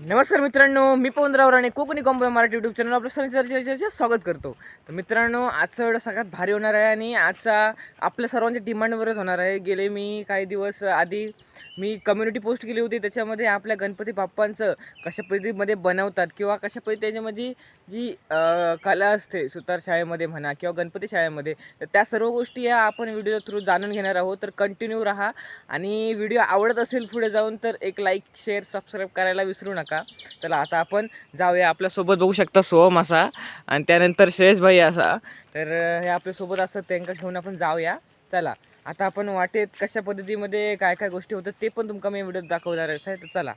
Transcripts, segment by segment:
नमस्कार मित्रांनो मी Pawanrao Rane Kokani combo Marathi YouTube channel आपलं सर्वांचं स्वागत करतो. तर मित्रांनो आजचा व्हिडिओ सगळ्यात भारी होणार आहे आणि आजचा आपल्या सर्वांच्या डिमांडवरच होणार आहे. गेले मी काही दिवस आधी मी कम्युनिटी पोस्ट केली होती त्याच्यामध्ये आपल्या गणपती बाप्पांचं कशा पद्धतीमध्ये बनवतात किंवा कशा पद्धती त्याच्यामध्ये जी कला असते सुतार शाळेमध्ये म्हणा किंवा गणपती शाळेमध्ये तर त्या सर्व गोष्टी या आपण व्हिडिओ थ्रू जाणून घेणार आहोत. तर कंटिन्यू राहा आणि व्हिडिओ आवडत असेल पुढे जाऊन तर एक लाईक शेअर सबस्क्राईब करायला विसरू नका. चला आता आपण जाऊया आपल्यासोबत बघू शकता सोहम असा. आणि त्यानंतर श्रेयसभाई असा. तर हे आपल्यासोबत असतात त्यांना घेऊन आपण जाऊया. चला आता आपण वाटेत कशा पद्धतीमध्ये काय काय गोष्टी होतात ते पण तुमका मी व्हिडिओ दाखवणार आहे. तर चला.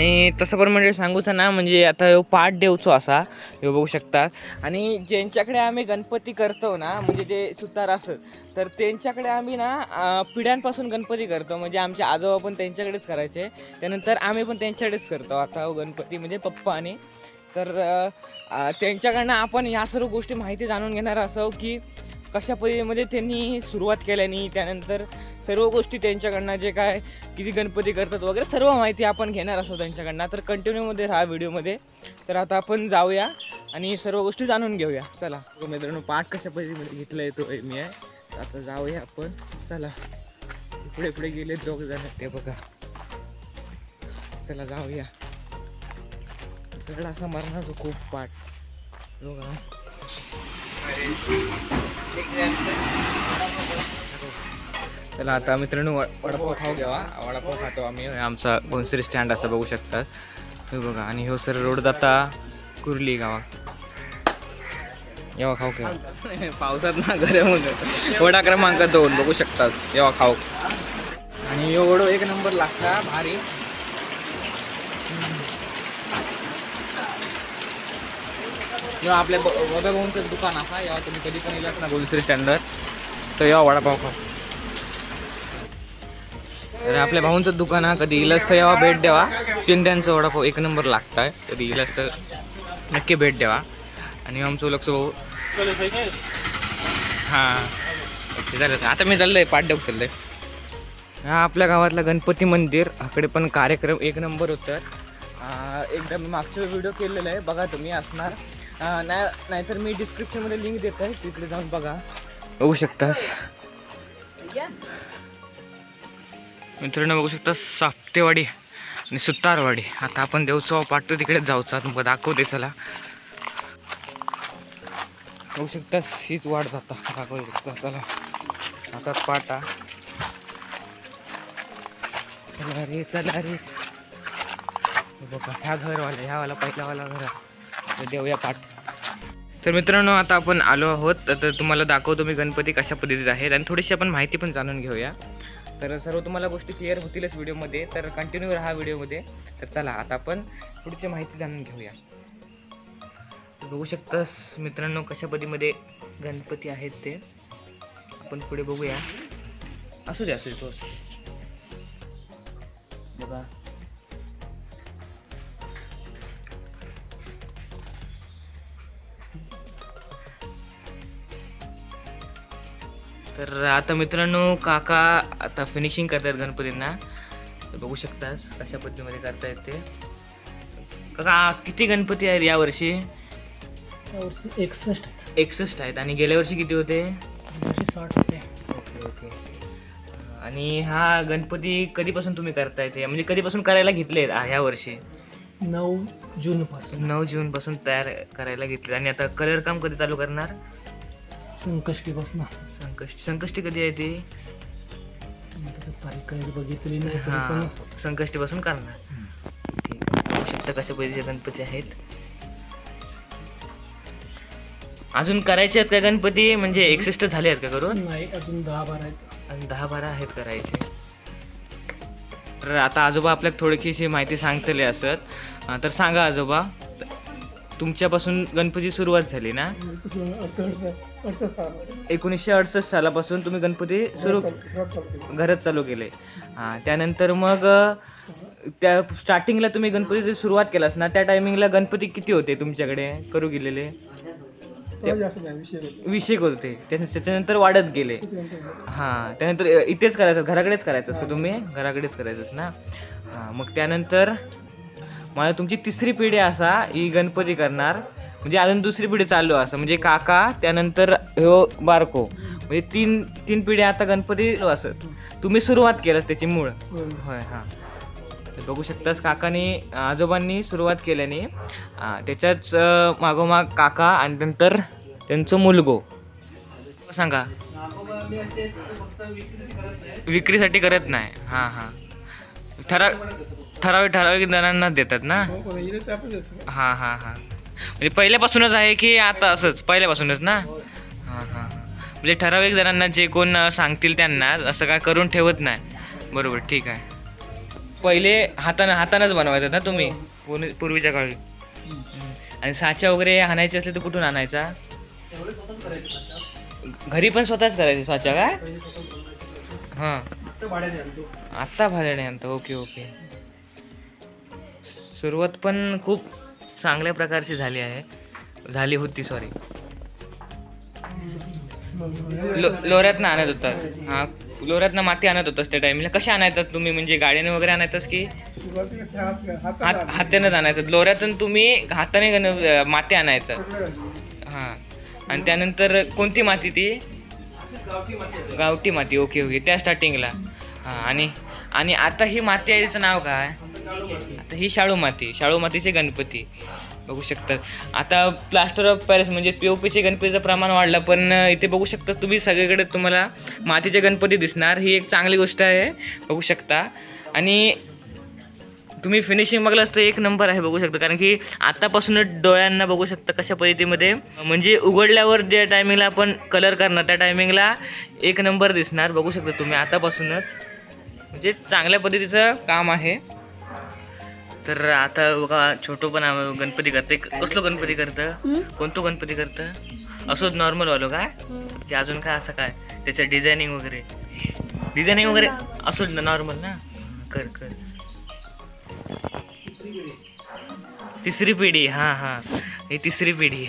आणि तसं पण म्हणजे सांगूचं ना म्हणजे आता ह्यो पाठ देवचो असा ह्यो बघू शकतात आणि ज्यांच्याकडे आम्ही गणपती करतो ना म्हणजे जे सुतार असत तर त्यांच्याकडे आम्ही ना पिढ्यांपासून गणपती करतो. म्हणजे आमचे आजोबा पण त्यांच्याकडेच करायचे. त्यानंतर आम्ही पण त्यांच्याकडेच करतो. आता हो गणपती म्हणजे पप्पा आणि. तर त्यांच्याकडनं आपण ह्या सर्व गोष्टी माहिती जाणून घेणार असो हो की कशा पद्धतीमध्ये म्हणजे त्यांनी सुरुवात केल्यानी त्यानंतर सर्व गोष्टी त्यांच्याकडनं जे काय किती गणपती करतात वगैरे सर्व माहिती आपण घेणार असो त्यांच्याकडनं. तर कंटिन्यूमध्ये राहा व्हिडिओमध्ये तर आता आपण जाऊया आणि सर्व गोष्टी जाणून घेऊया. चला. मित्रांनो पाठ कशा पद्धतीमध्ये घेतला येतो मी आहे. आता जाऊया आपण. चला. पुढे पुढे गेले दोघ जण. ते बघा. चला जाऊया. सगळा असा मरणाचा खूप पाठ. बघा चला आता मित्रांनो वडापाव खाऊ घ्यावा वडापाव खातो आम्ही. आमचा गोंसरी स्टँड असं बघू शकतात. हे बघा आणि हो सर रोड जाता कुर्ली गावा. येवा खाऊ घ्या पावसात ना गरम होतं वडा क्रमांक दोन बघू शकतात. येवा खाऊ. आणि ह्यो वडो एक नंबर लागता भारी. किंवा आपल्या वडा दुकान असा. जेव्हा तुम्ही कधी पण येलात ना गोंसरी स्टँडवर तर येवा वडापाव खाऊ. तर आपल्या भाऊंचं दुकान हा कधी इलस तर यावा भेट द्यावा. शिंद्यांचा वडापाव एक नंबर लागताय. कधी इलस तर नक्की भेट द्यावा. आणि आमचं लक्ष भाऊ हां. ओके झालं आता मी चाललंय पाठदेव आहे हा आपल्या गावातलं गणपती मंदिर. आकडे पण कार्यक्रम एक नंबर होतं. एकदा मी मागचा व्हिडिओ केलेला आहे. बघा तुम्ही असणार. नाही नाहीतर मी डिस्क्रिप्शनमध्ये लिंक देत आहे तिकडे जाऊन बघा. बघू शकतास. मित्रांनो बघू शकता साप्तेवाडी आणि सुतारवाडी. आता आपण देवचो पाठतो तिकडेच जाऊचा. मग दाखवते चला. बघू शकता हीच वाट जाता. दाखवू शकता चला. आता पाटा. चला रे चला रे. बघा ह्या घरवाला ह्यावाला पहिल्यावाला घर. तर देऊया पाठ. तर मित्रांनो आता आपण आलो आहोत. तर तुम्हाला दाखवतो मी गणपती कशा पद्धतीत आहेत. आणि थोडीशी आपण माहिती पण जाणून घेऊया. तर सर्व तुम्हाला गोष्टी क्लिअर होतीलच व्हिडिओमध्ये. तर कंटिन्यू राहा व्हिडिओमध्ये. तर चला आता आपण पुढची माहिती जाणून घेऊया. बघू शकतास मित्रांनो कशा पद्धतीमध्ये गणपती आहेत ते. आपण पुढे बघूया. असू दे असू दे तो असू दे. बघा. तर आता मित्रांनो काका आता फिनिशिंग करतात गणपतींना. तर बघू शकतास कशा पद्धतीमध्ये करतायत ते. काका किती गणपती आहेत यावर्षी यावर्षी एकसष्ट आहेत. एकसष्ट आहेत. आणि गेल्या वर्षी किती होते? साठ होते. Okay okay. आणि हा गणपती कधीपासून तुम्ही करताय ते म्हणजे कधीपासून करायला घेतले ह्या वर्षी? नऊ जूनपासून. नऊ जून पासून तयार करायला घेतले आणि आता कलर काम कधी चालू करणार? संकष्टीपासून संकष्टी. संकष्टी कधी आहे ती? तारीख बघितली नाही तरी हा पण. संकष्टीपासून करणार. ठीक. बघू शकता कशा पद्धतीचे गणपती आहेत? अजून करायचे आहेत का गणपती? म्हणजे एकसष्ट झाले आहेत का करून नाही अजून दहा बारा आहेत. आणि दहा बारा आहेत करायचे. तर आता आजोबा आपल्याला थोडीशी माहिती सांगतले असत. तर सांगा आजोबा तुमच्यापासून गणपती सुरुवात झाली ना? एकोणीसशे अडसष्ट सालापासून तुम्ही गणपती सुरू घरात चालू केले. हां त्यानंतर मग त्या स्टार्टिंगला तुम्ही गणपतीची सुरुवात केलास ना त्या टायमिंगला गणपती किती होते तुमच्याकडे? करू गेलेले? ते विषय होते. त्या- त्याच्यानंतर वाढत गेले. हां त्यानंतर अ, इथेच करायचं घराकडेच करायचंस का तुम्ही? घराकडेच करायचंस ना? हां मग त्यानंतर मला तुमची तिसरी पिढी असा ही गणपती करणार. म्हणजे अजून दुसरी पिढी चालू असं. म्हणजे काका त्यानंतर हो बारको. म्हणजे तीन तीन पिढ्या आता गणपती असत तुम्ही सुरुवात केलंस त्याची मूळ. होय हां. बघू शकतास काकाने आजोबांनी सुरुवात केल्याने त्याच्याच मागोमाग काका आणि नंतर त्यांचं मुलगो. सांगा. विक्रीसाठी करत नाही. हां हां. ठरा ठराविक ठराविक जणांना देतात ना? हां हां हां. म्हणजे पहिल्यापासूनच आहे की आता असंच? पहिल्यापासूनच ना? हां हां म्हणजे ठराविक जणांना जे कोण सांगतील त्यांना असं काय करून ठेवत नाही. बरोबर ठीक आहे. पहिले हातानं हातानंच बनवायचं ना तुम्ही? पूर्वी- पूर्वीच्या काळी. आणि साच्या वगैरे आणायचे असले तर कुठून आणायचा? घरी पण स्वतःच करायचे साच्या काय हां. आत्ता भाड्याने आणतो. Okay okay. सुरुवात पण खूप चांगल्या प्रकारची झाली आहे. झाली होती सॉरी लो लोऱ्यातनं आणत होतात हां लोऱ्यातनं माती आणत होतास त्या टाइमला कशा आणायचात तुम्ही? म्हणजे गाडीने वगैरे आणायचास की? हात हातानेच आणायचं. लोऱ्यातून तुम्ही हाताने माती आणायचं. हां. आणि त्यानंतर कोणती माती ती? गावठी माती. Okay okay. त्या स्टार्टिंगला हां आणि आणि आता ही माती आहे तिचं नाव काय? आता ही शाळू माती शाळू मातीचे गणपती. बघू शकतात आता प्लास्टर ऑफ पॅरिस म्हणजे पी ओ पीचे गणपतीचं प्रमाण वाढलं पण इथे बघू शकता तुम्ही सगळीकडे तुम्हाला मातीचे गणपती दिसणार. ही एक चांगली गोष्ट आहे. बघू शकता. आणि तुम्ही फिनिशिंग बघलास तर एक नंबर आहे बघू शकता. कारण की आतापासूनच डोळ्यांना बघू शकता कशा पद्धतीमध्ये. म्हणजे उघडल्यावर ज्या टायमिंगला आपण कलर करणार त्या टायमिंगला एक नंबर दिसणार. बघू शकता तुम्ही आतापासूनच. म्हणजे चांगल्या पद्धतीचं काम आहे. तर आता बघा छोटो पण गणपती करते कसलो गणपती करतं? कोणतो गणपती करतं? असोच नॉर्मल वालो काय? की अजून काय असं काय? त्याचं डिझायनिंग वगैरे. डिझायनिंग वगैरे असोच ना नॉर्मल ना. कर कर. तिसरी पिढी हां हां. ही तिसरी पिढी.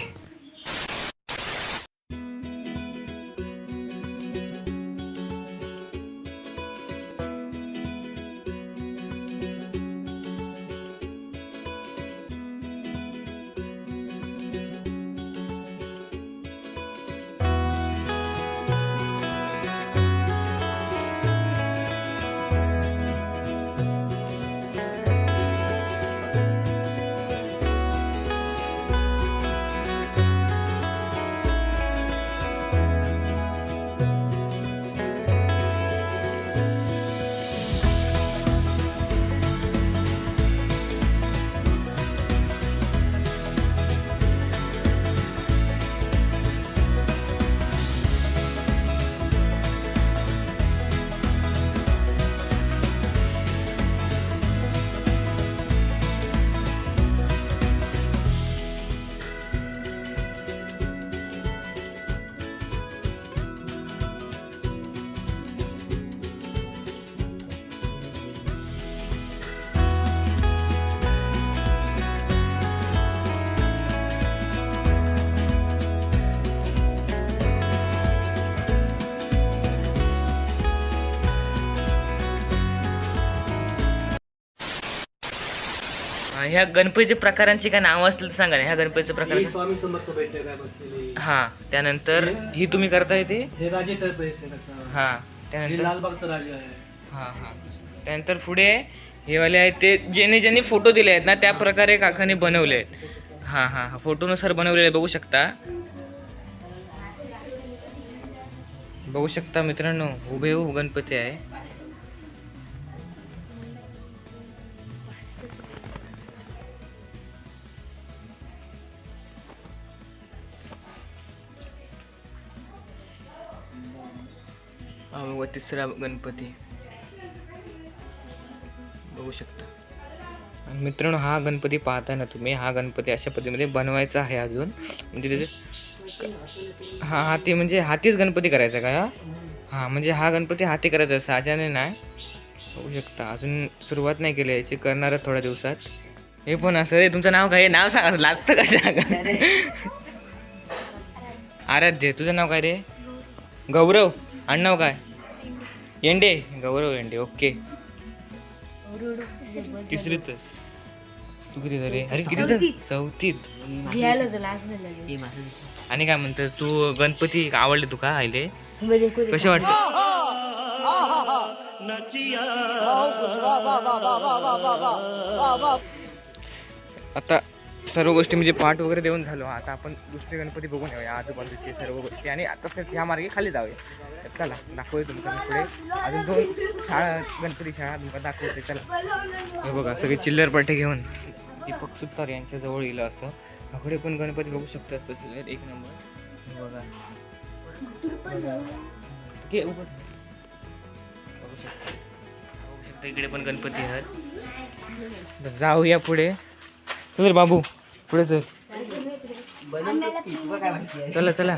ह्या गणपतीच्या प्रकारांची काय नावं असतील तर सांगा ना. ह्या गणपतीच्या प्रकार स्वामी समर्थ भेटले काय बसलेले. हां त्यानंतर ही तुम्ही करताय ते? हे राजे. हां हे त्यानंतर लालबागचा राजा आहे. हां हां. त्यानंतर पुढे हे वाले आहेत ते ज्याने ज्यांनी फोटो दिले आहेत ना त्या प्रकारे काकाने बनवले आहेत. हां हां हां. फोटोनुसार बनवलेले बघू शकता. बघू शकता मित्रांनो उभे गणपती आहे. तिसरा गणपती. बघू शकता. आणि मित्रांनो हा गणपती पाहताय ना तुम्ही? हा गणपती अशा पद्धतीमध्ये बनवायचा आहे अजून. म्हणजे त्याचे हा हाती म्हणजे हातीच गणपती करायचा का हा? हां म्हणजे हा गणपती हाती करायचा साजाने नाही. बघू शकता अजून सुरुवात नाही केली याची करणार थोड्या दिवसात. हे पण असं रे तुमचं नाव काय? आहे? नाव सांगा लाजतं का सांगा? आराध्य तुझं नाव काय रे? गौरव आणि नाव काय? येंडे गौरव येंडे ओके. तिसरीतच. तू किती रे अरे किती चौथीत. घ्यायला झाला नाही माझं आणि काय म्हणतात तू गणपती आवडले तुका आले मध्ये कोणी- कसे वाटते आता सर्व गोष्टी म्हणजे पाठ वगैरे देऊन झालो. आता आपण दुसरे गणपती बघून येऊया आजूबाजूचे सर्व गोष्टी. आणि आता ह्या मार्गे खाली जाऊया. तर चला दाखवूया तुमच्यापुढे. अजून दोन शाळा गणपती शाळा तुमका दाखवते. चला. हे बघा सगळे चिल्लर पाटे घेऊन दीपक सुतार यांच्या जवळ येईल असं. पुढे पण गणपती बघू शकतात बसलेले चिल्लर एक नंबर. बघा. घे, बघू. शकता. बघू शकता. इकडे पण गणपती आहेत. जाऊया पुढे. चल बाबू पुढे सर चला चला.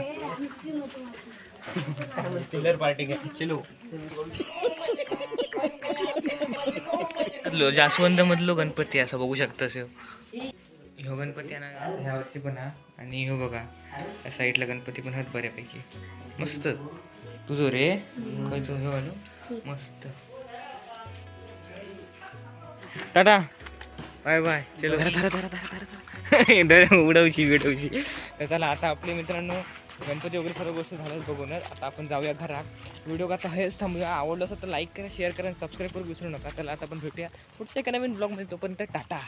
चिल्लर पार्टी घ्या चिलो. जास्वंद मधलो गणपती असं बघू शकता ह्यो ह्यो गणपती ना ह्या वर्षी पण हा. आणि ह्यो बघा या साईडला गणपती पण आहेत बऱ्यापैकी. मस्त. तुझो रे खयचो ह्यो आलो मस्त. टाटा. बाय बाय चलो. धरा धरा धरा धरा धरा धरा. उडवशी बिडवशी. तर चला आता आपले मित्रांनो गणपती वगैरे सर्व गोष्टी झाल्याच बघूनच आता आपण जाऊया घरात. व्हिडिओ आता हेच थांबूया. आवडलं असेल तर लाईक करा शेअर करा सबस्क्राईब करू विसरू नका. त्याला आता आपण भेटूया पुढच्या एका नवीन ब्लॉगमध्ये तोपर्यंत टाटा.